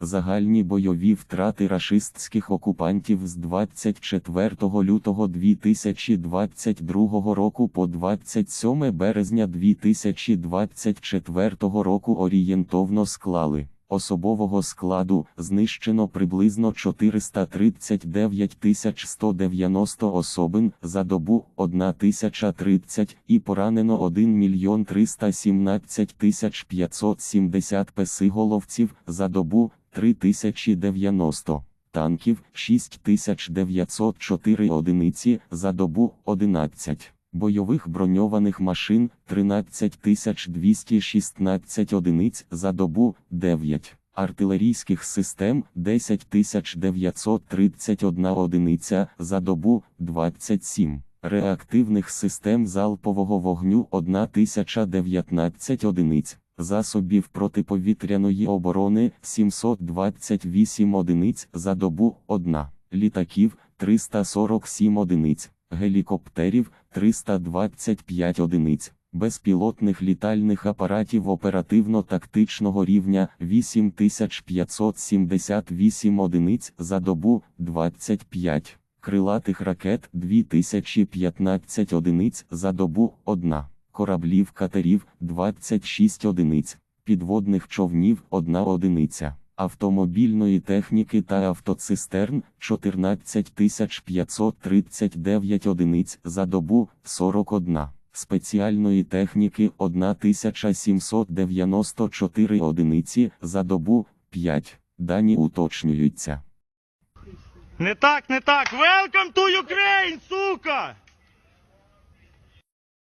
Загальні бойові втрати рашистських окупантів з 24 лютого 2022 року по 27 березня 2024 року орієнтовно склали. Особового складу знищено приблизно 439 190 особин за добу 1030 і поранено 1 мільйон 317 570 песиголовців за добу 3090 танків 6904 одиниці за добу 11. Бойових броньованих машин 13216 одиниць за добу 9. Артилерійських систем 10931 одиниця за добу 27. Реактивних систем залпового вогню 1019 одиниць. Засобів протиповітряної оборони 728 одиниць за добу 1. Літаків 347 одиниць гелікоптерів 325 одиниць, безпілотних літальних апаратів оперативно-тактичного рівня 8578 одиниць за добу 25, крилатих ракет 2015 одиниць за добу 1, кораблів катерів 26 одиниць, підводних човнів 1 одиниця автомобільної техніки та автоцистерн 14 539 одиниць за добу 41, спеціальної техніки 1794 одиниці за добу 5. Дані уточнюються. Не так, не так. Welcome to Ukraine!